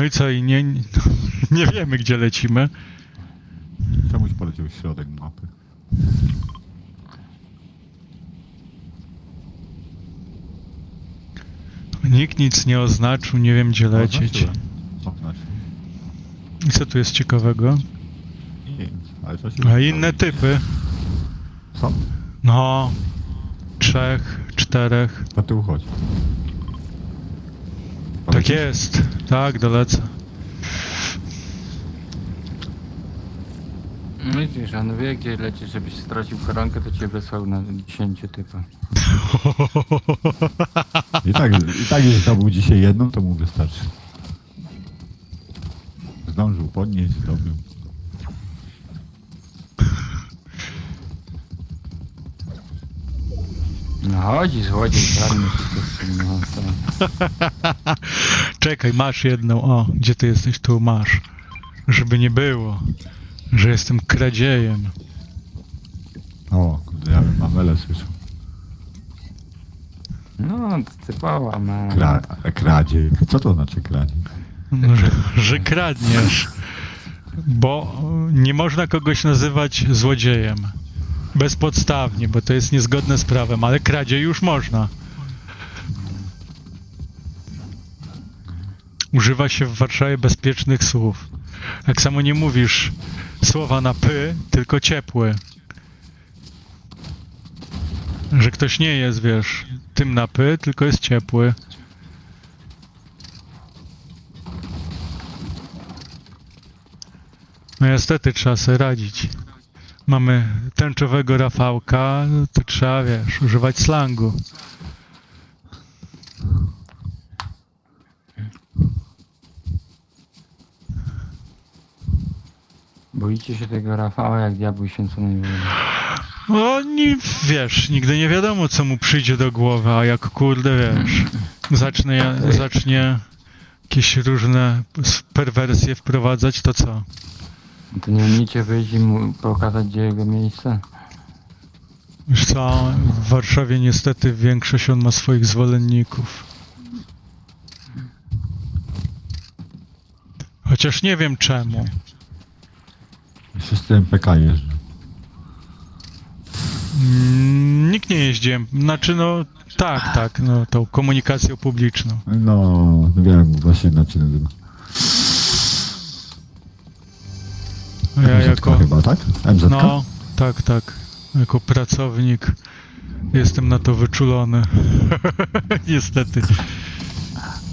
No i co, i nie, nie wiemy gdzie lecimy. Czemuś poleciał środek mapy. Nikt nic nie oznaczył, nie wiem gdzie lecieć. Oznaczyłem. Oznaczyłem. I co tu jest ciekawego? Nic, ale coś A inne typy. Są? No, trzech, czterech. Na tył chodź. Tak jest. Tak, dolecę. No Widzisz, on wie gdzie lecisz, żebyś stracił koronkę, to cię wysłał na 10 typa. I tak, I tak już zdobył dzisiaj jedną, to mu wystarczy. Zdążył podnieść, zdobył. No chodzi, złodziej, czarny, no, to- Czekaj, masz jedną. O, gdzie ty jesteś? Tu masz. Żeby nie było, że jestem kradziejem. O, kurde, ja bym mamele słyszał. No, typowa, ma. Kra kradzie. Co to znaczy kradzie? No, że, że kradniesz. Bo nie można kogoś nazywać złodziejem. Bezpodstawnie, bo to jest niezgodne z prawem, ale kradzie już można. Używa się w Warszawie bezpiecznych słów. Tak samo nie mówisz słowa na py, tylko ciepły. Że ktoś nie jest, wiesz, tym na py, tylko jest ciepły. No niestety trzeba sobie radzić. Mamy tęczowego Rafałka, no to trzeba, wiesz, używać slangu. Boicie się tego Rafała jak diabły święconej wody. No, ni, wiesz, nigdy nie wiadomo, co mu przyjdzie do głowy, a jak kurde, wiesz, zacznie, zacznie jakieś różne perwersje wprowadzać, to co? To nie umiecie wyjść i mu pokazać gdzie jego miejsce? Wiesz co, w Warszawie niestety większość on ma swoich zwolenników. Chociaż nie wiem czemu. System PK jeżdżą. Mm, Nikt nie jeździłem. Znaczy, no tak, tak, no tą komunikacją publiczną. No, wiem właśnie na czym. Ja MZK jako. chyba, tak? MZK? No, tak, tak. Jako pracownik jestem na to wyczulony. Niestety.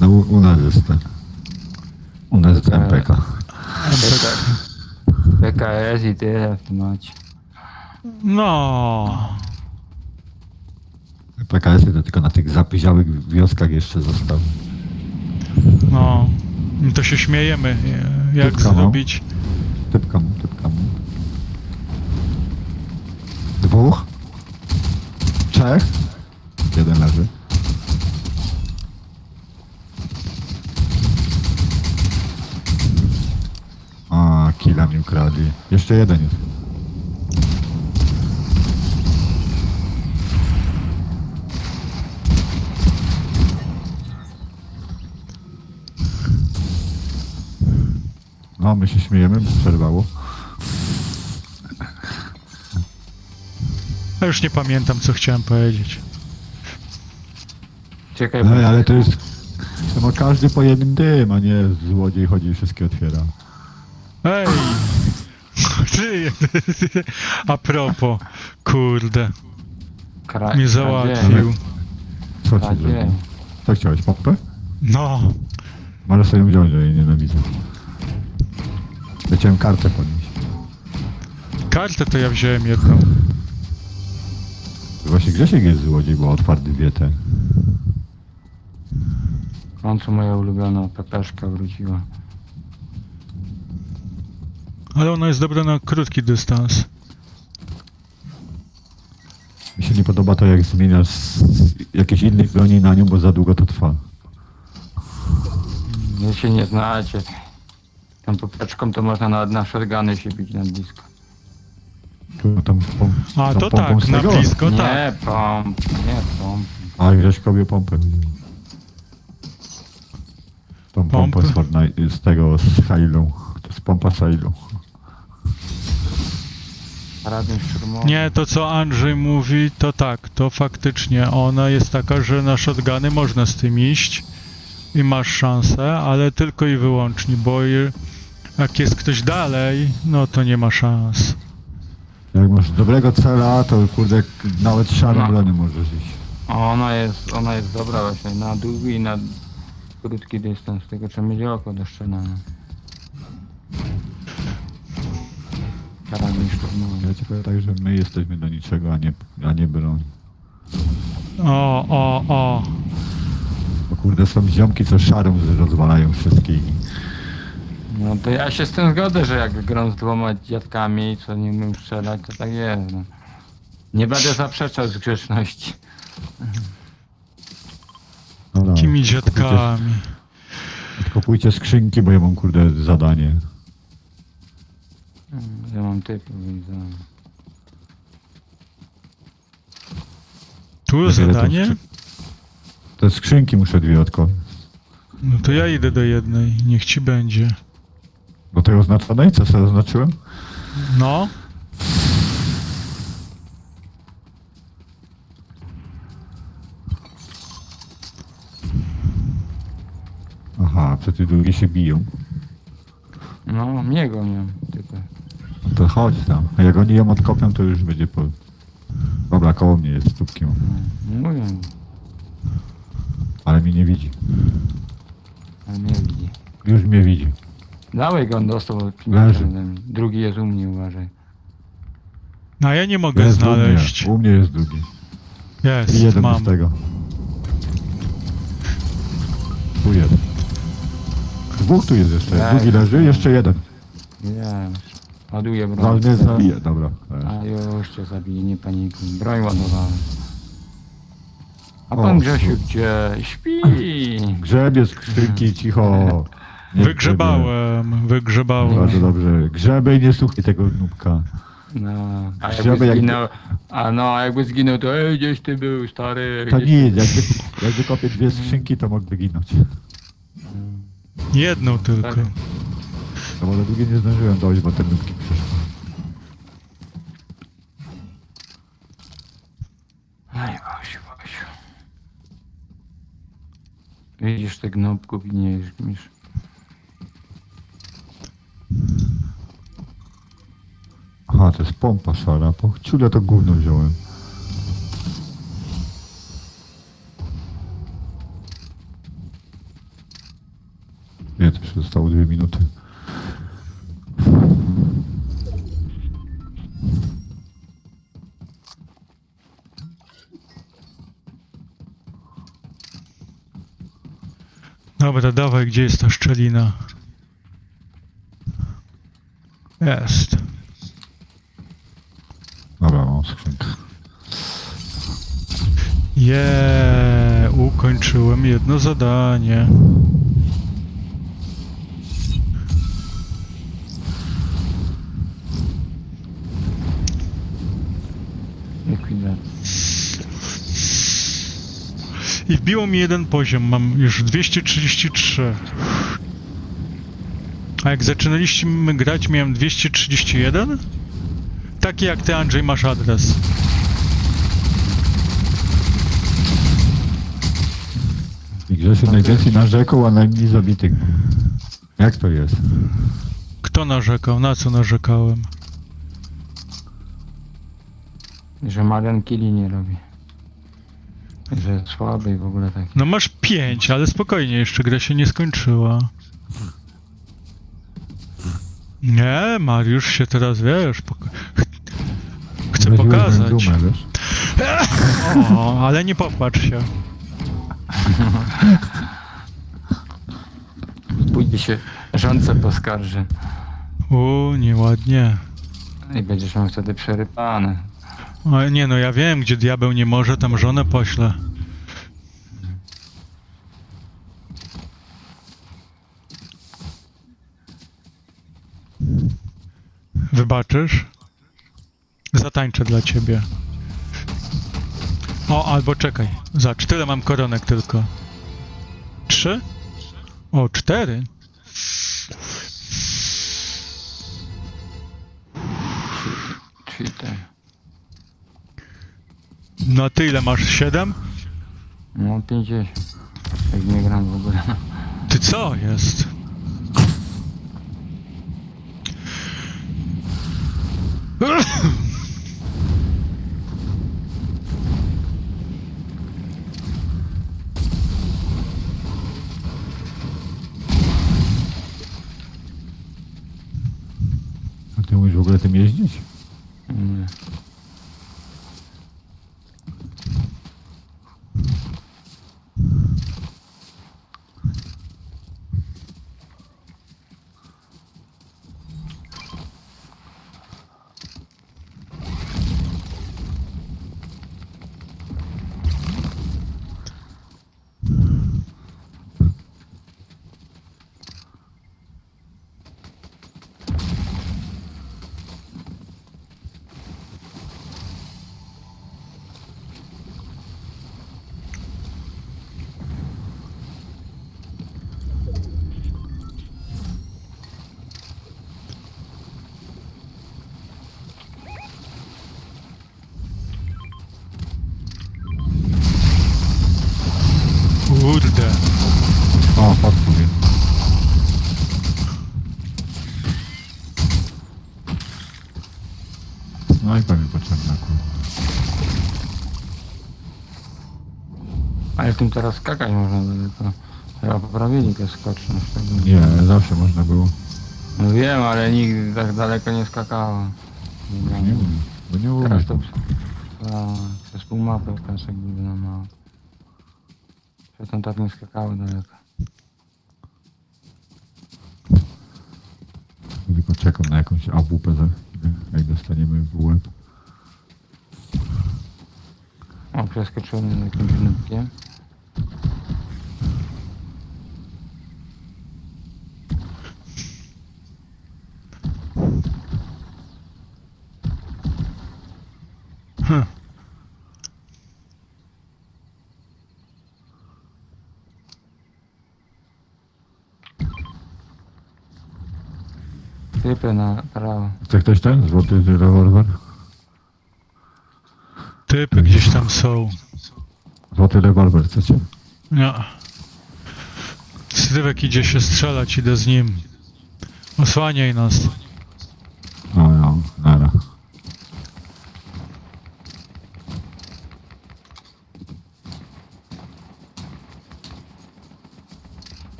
No, u, u nas jest ten. U nas jest MPK. PKS i tyle w temacie. No. PKS-y to tylko na tych zapyziałych wioskach jeszcze zostały. No. To się śmiejemy. Jak Tylko, no. zrobić. Typka typka mu. Dwóch. Trzech. Jeden leży. A, killa mi ukradli. Jeszcze jeden jest. No, my się śmiejemy, bo przerwało. Ja już nie pamiętam, co chciałem powiedzieć. Czekaj, bo Ej, ale to jest... To ma każdy po jednym dym, a nie złodziej chodzi i wszystkie otwiera. Ej! Ty, a propos, kurde, kra- mnie załatwił. Co ci zrobił? Co chciałeś, pompę? No, Możesz sobie ją wziąć, że jej nienawidzę. Ja chciałem kartę podnieść. kartę to ja wziąłem jedną. Właśnie Grzesiek jest złodziej, bo otwarł dwie te. W końcu moja ulubiona pepeszka wróciła. Ale ona jest dobra na krótki dystans. Mi się nie podoba to, jak zmieniasz z jakiejś innej broni na nią, bo za długo to trwa. Wy się nie znacie. Tą popeczką to można nawet na shotguny się bić na blisko. Tu tam pom- A to pompą tak, na blisko tak. nie pomp, nie pomp. A Grześkowie pompę. Tą pompę Pompy? z, Fortnite, z tego, z Halo. To jest pompa z Halo. Szturmowy. Nie, to co Andrzej mówi, to tak, to faktycznie ona jest taka, że na shotguny można z tym iść i masz szansę, ale tylko i wyłącznie, bo je- jak jest ktoś dalej, no to nie ma szans. Jak masz dobrego cela, to kurde, nawet szarą No. bronią możesz iść. Ona jest, ona jest dobra właśnie na długi i na krótki dystans, tylko trzeba mieć oko do strzelania. Karabin szturmowy. Ja ci powiem tak, że my jesteśmy do niczego, a nie, a nie broń. O, o, o. Bo kurde, są ziomki, co szarą rozwalają wszystkich. No to ja się z tym zgodzę, że jak gram z dwoma dziadkami, co nie umiem strzelać, to tak jest. No. Nie będę zaprzeczał z grzeczności. No dobra, dziadkami. Kupujcie skrzynki, bo ja mam kurde zadanie. Ja mam typu, widzę. Tu Wiele to zadanie? skrzy- Te skrzynki muszę dwie odkopić. No to ja idę do jednej, niech ci będzie. Do tej oznaczonej, co sobie oznaczyłem? No, Aha, przecież drugie się biją. No, mnie gonią. No to chodź tam. A jak oni ją odkopią, to już będzie po... Dobra, koło mnie jest stópkiem, No, mówię, ale mnie nie widzi. ale mnie widzi. Już mnie widzi. Dawaj go, on dostał. Drugi jest u mnie, uważaj. a ja nie mogę Jest u mnie, znaleźć. u mnie jest drugi. I Jest, jeden mam. z tego. Tu jest. Dwóch tu jest jeszcze. Tak. Drugi leży, jeszcze jeden. Nie, ładuję No, broń. mnie zabije, dobra. A już cię zabiję, nie panikuj. Broń ładowałem. A O, pan Grzesiu kur- gdzie? Śpi! Grzebie skrzynki, cicho. Nie Wygrzebałem, wygrzebałem. Bardzo dobrze. Grzebie i nie słuchaj tego nubka. No, a jakby jakby- zginął, a no, a jakby zginął, to ej, gdzieś ty był, stary. To gdzieś ty... jakby, jakby kopię dwie skrzynki, to mógłby ginąć. Jedną tylko. Tak. No bo do drugiej nie zdążyłem dojść, bo te nubki przyszły. Aj, Basiu, Basiu. Widzisz te gnopków i nie to jest pompa szara. Po ciule to gówno wziąłem. Nie, to jeszcze zostało dwie minuty. Dobra, dawaj, gdzie jest ta szczelina? Jest. Skrzynkę. Ukończyłem jedno zadanie. I wbiło mi jeden poziom, mam już 233. A jak zaczynaliśmy grać, miałem 231? Taki jak ty, Andrzej, masz adres. I Grzesiu najwięcej narzekał, a najmniej zabitych. Jak to jest? Kto narzekał? Na co narzekałem? Że Marian Kili nie robi. Że jest słaby i w ogóle tak. No masz 5, ale spokojnie, jeszcze gra się nie skończyła. Nie, Mariusz się teraz, wiesz, pok- ch- chce Weź weźmy pokazać. Dumę, wiesz? O, ale nie popatrz się. Pójdzie się rządce poskarży. U, nieładnie. I będziesz miał wtedy przerypane. O, nie no, ja wiem, gdzie diabeł nie może, tam żonę pośle. Wybaczysz? Zatańczę dla ciebie. O, albo czekaj. Zacz, tyle mam koronek tylko. Trzy? O, cztery? Cheater. No tyle masz? Siedem? No 50. Jak nie gram w ogóle. Ty co jest? A ty umiesz w ogóle tym jeździć? Nie. Kurde. O, podpój. No i pewnie potrzebna, kurwa. Ale tym teraz skakać można by to. Chyba poprawili tę skoczność. Tego. Nie, zawsze można było. No wiem, ale nigdy tak daleko nie skakało. Nie, Nie umiem, bo nie umiem. Teraz to a, przez pół mapy skacze gówno ma. Przedtem tak nie skakało daleko. Tylko czekam na jakąś AWP za chwilę, jak dostaniemy w łeb. O, przeskoczyłem jakimś nubkiem. Typy na prawo. Chce ktoś ten? Złoty rewolwer? Typy gdzieś tam są. Złoty rewolwer chcecie? Nie. Strywek idzie się strzelać, idę z nim. Osłaniaj nas. No, no, nara.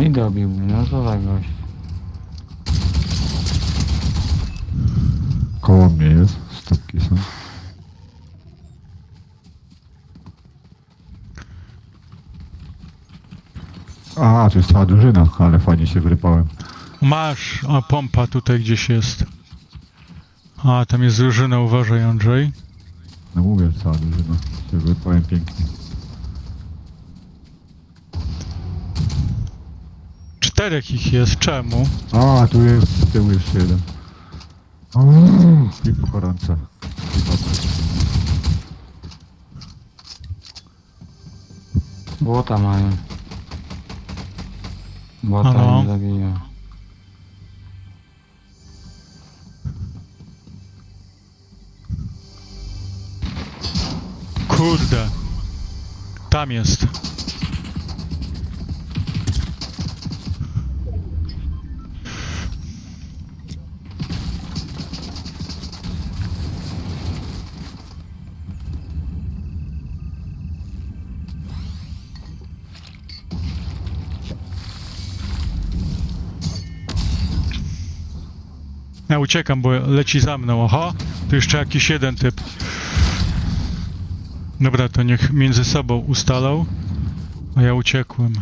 No i dobił mnie, no co za gość. Koło mnie jest, stopki są. A, to jest cała drużyna, ale fajnie się wyrypałem. Masz, a pompa tutaj gdzieś jest. A, tam jest drużyna, uważaj Andrzej. No mówię, cała drużyna. Się wyrypałem pięknie. Czterech ich jest, czemu? A, tu jest z tyłu jeszcze jeden. I dobrze. Błota mają. Błota Ano. nie zabiją. Kurde. Tam jest. Ja uciekam, bo leci za mną. Oho, tu jeszcze jakiś jeden typ. Dobra, to niech między sobą ustalą, a ja uciekłem.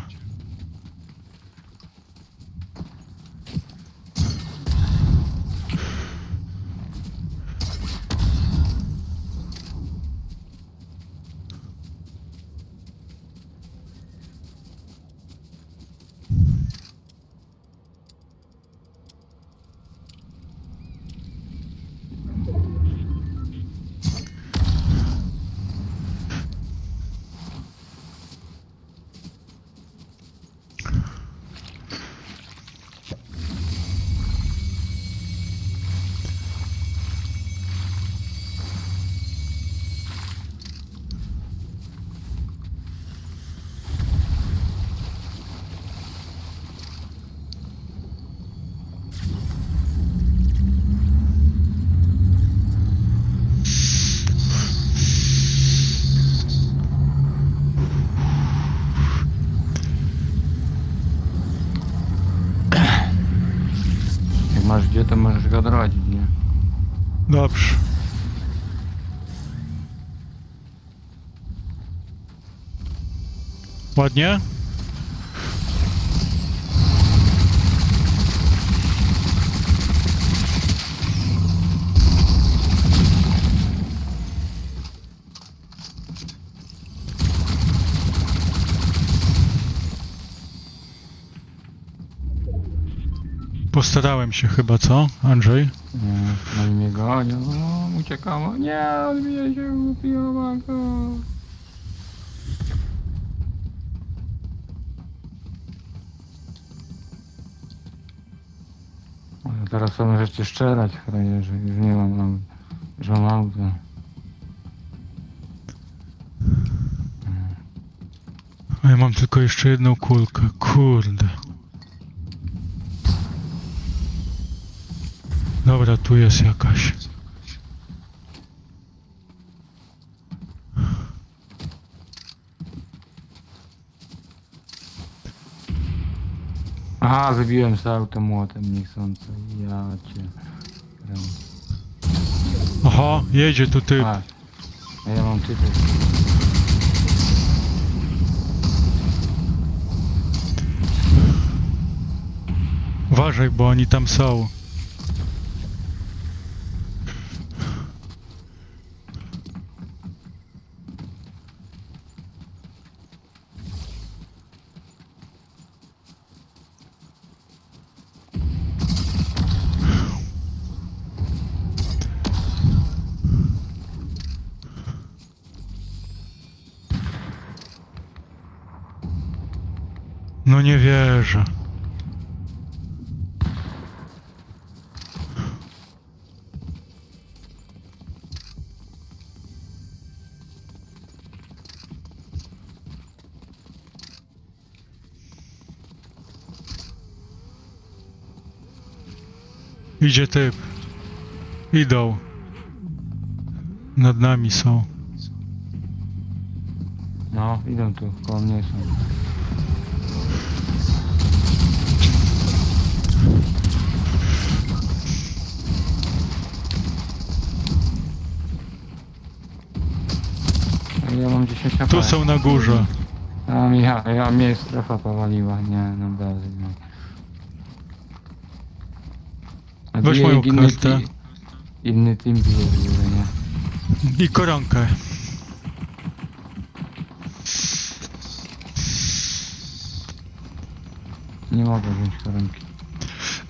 To możesz go odrodzić, nie? Dobrze. Ładnie? Postarałem się chyba, co, Andrzej? Nie, no i mnie gonią, o, uciekamo. Nie, odbija się, upiła go. Ale Teraz to możecie strzelać, frajerze, już nie mam, mam już mam auto. A ja mam tylko jeszcze jedną kulkę. Kurde. Dobra, tu jest jakaś. Aha, wybiłem z auto młotem niechcący. Ja cię. Aha, jedzie tu typ. A, a ja mam tytuł. Uważaj, bo oni tam są. No nie wierzę. Idzie typ. Idą. Nad nami są. No, idą tu, koło mnie są. Ja mam 10 HP. Tu są na górze. A ja, ja mnie strefa powaliła, nie, no bez. No. A Weź bije moją inny kartę. ti- Inny team bije w górę, nie? I koronkę. Nie mogę wziąć koronki.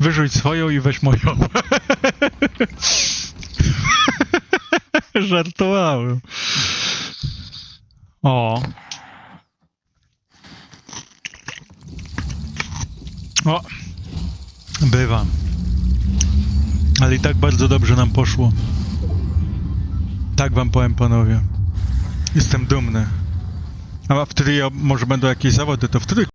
Wyrzuć swoją i weź moją. Żartowałem. O. O. Bywam. Ale i tak bardzo dobrze nam poszło. Tak wam powiem, panowie. Jestem dumny. A w trio może będą jakieś zawody, to w trójkę